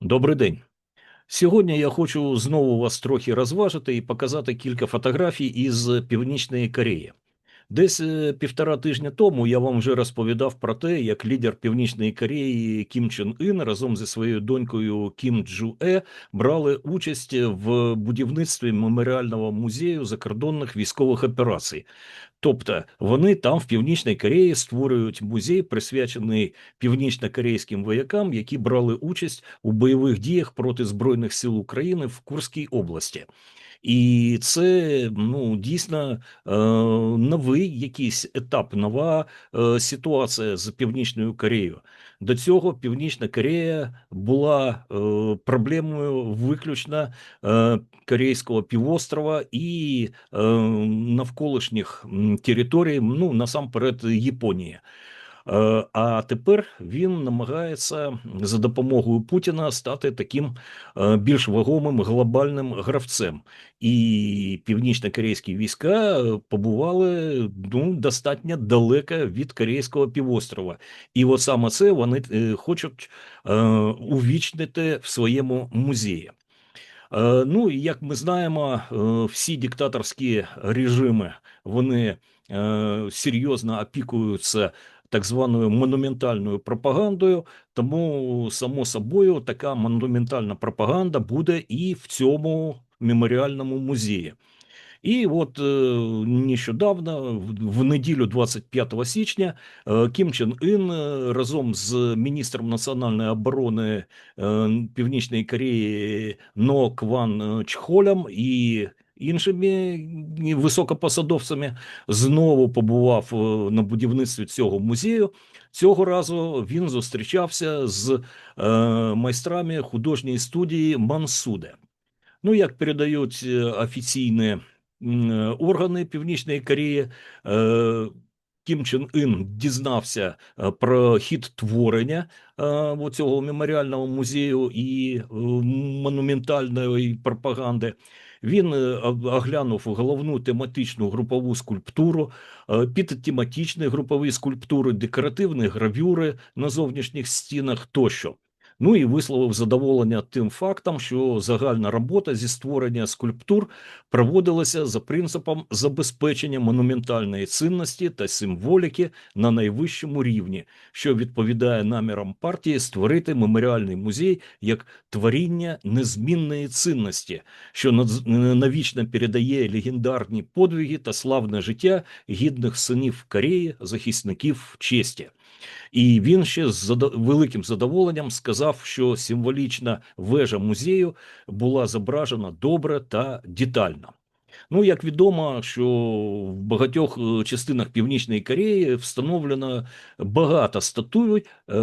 Добрий день. Сьогодні я хочу знову вас трохи розважити і показати кілька фотографій із Північної Кореї. Десь е, півтора тижня тому я вам вже розповідав про те, як лідер Північної Кореї Кім Чен Ін разом зі своєю донькою Кім Джу Е брали участь в будівництві меморіального музею закордонних військових операцій. Тобто вони там в Північній Кореї створюють музей, присвячений північно-корейським воякам, які брали участь у бойових діях проти збройних сил України в Курській області. І це ну дійсно е, новий якийсь етап, нова е, ситуація з Північною Кореєю. До цього Північна Корея була е, проблемою виключно е, Корейського півострова і е, навколишніх територій, ну насамперед Японії. Е, А тепер він намагається за допомогою Путіна стати таким е, більш вагомим глобальним гравцем. І північно-корейські війська е, побували ну, достатньо далеко від Корейського півострова. І от саме це вони хочуть увічнити в своєму музеї. Ну як ми знаємо, всі диктаторські режими вони серйозно опікуються так званою монументальною пропагандою. Тому, само собою, така монументальна пропаганда буде і в цьому меморіальному музеї. І от е, нещодавно, в, неділю, 25 січня, е, Кім Чен Ін е, разом з міністром національної оборони Північної Кореї Но Кван Чхолем і іншими високопосадовцями знову побував е, на будівництві цього музею. Цього разу він зустрічався з е, майстрами художньої студії Мансуде. Ну, як передають е, офіційні органи Північної Кореї, Кім Чен Ін дізнався е, про хід творення е, цього меморіального музею і е, монументальної пропаганди. Він оглянув головну тематичну групову скульптуру, підтематичні групові скульптури, декоративні гравюри на зовнішніх стінах тощо. Ну і висловив задоволення тим фактом, що загальна робота зі створення скульптур проводилася за принципом забезпечення монументальної цінності та символіки на найвищому рівні, що відповідає намірам партії створити меморіальний музей як творіння незмінної цінності, що навічно передає легендарні подвиги та славне життя гідних синів Кореї, захисників честі. І він ще з великим задоволенням сказав, що символічна вежа музею була зображена добре та детально. Ну, як відомо, що в багатьох е, частинах Північної Кореї встановлено багато статуй е,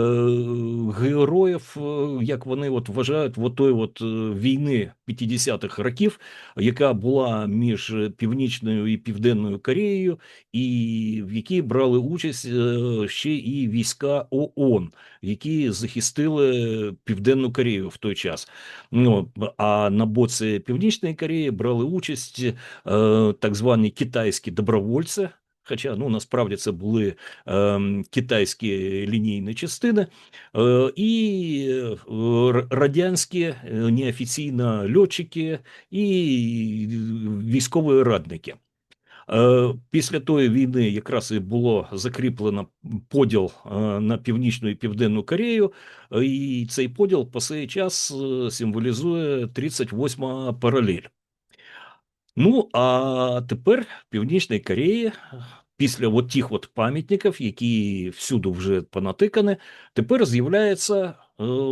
героїв, е, як вони от вважають, в той от е, війни 50-х років, яка була між Північною і Південною Кореєю, і в якій брали участь ще і війська ООН, які захистили Південну Корею в той час. Ну, а на боці Північної Кореї брали участь так звані китайські добровольці. Хоча ну насправді це були е, китайські лінійні частини, е, і е, радянські неофіційно льотчики і військові радники. Після тої війни якраз і було закріплено поділ на північну і південну Корею, і цей поділ по цей час символізує 38 паралель. Ну а тепер в Північній Кореї, після от тих от пам'ятників, які всюди вже понатикані, тепер з'являється е,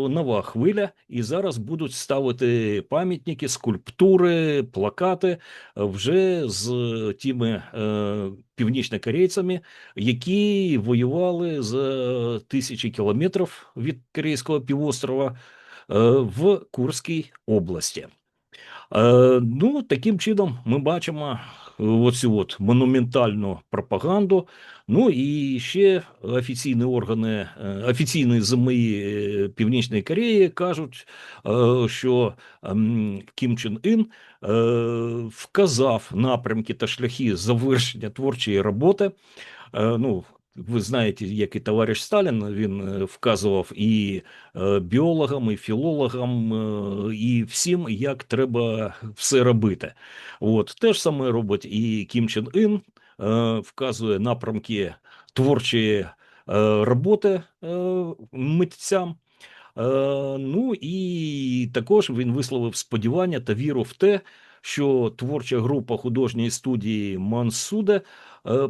нова хвиля, і зараз будуть ставити пам'ятники, скульптури, плакати е, вже з тими е, північнокорейцями, які воювали за тисячі кілометрів від Корейського півострова в Курській області. Е, ну, таким чином ми бачимо е, оцю от монументальну пропаганду. Ну і ще офіційні органи, е, офіційні ЗМІ Північної Кореї кажуть, що ем, Кім Чен Ін вказав напрямки та шляхи завершення творчої роботи. Ну, ви знаєте, як і товариш Сталін, він е, вказував і е, біологам, і філологам, е, і всім, як треба все робити. От те ж саме робить і Кім Чен Ін, вказує напрямки творчої роботи митцям. Ну і також він висловив сподівання та віру в те, що творча група художньої студії Мансуде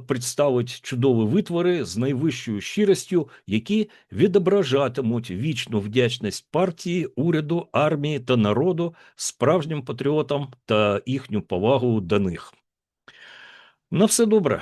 представить чудові витвори з найвищою щиростю, які відображатимуть вічну вдячність партії, уряду, армії та народу справжнім патріотам та їхню повагу до них. На все добре.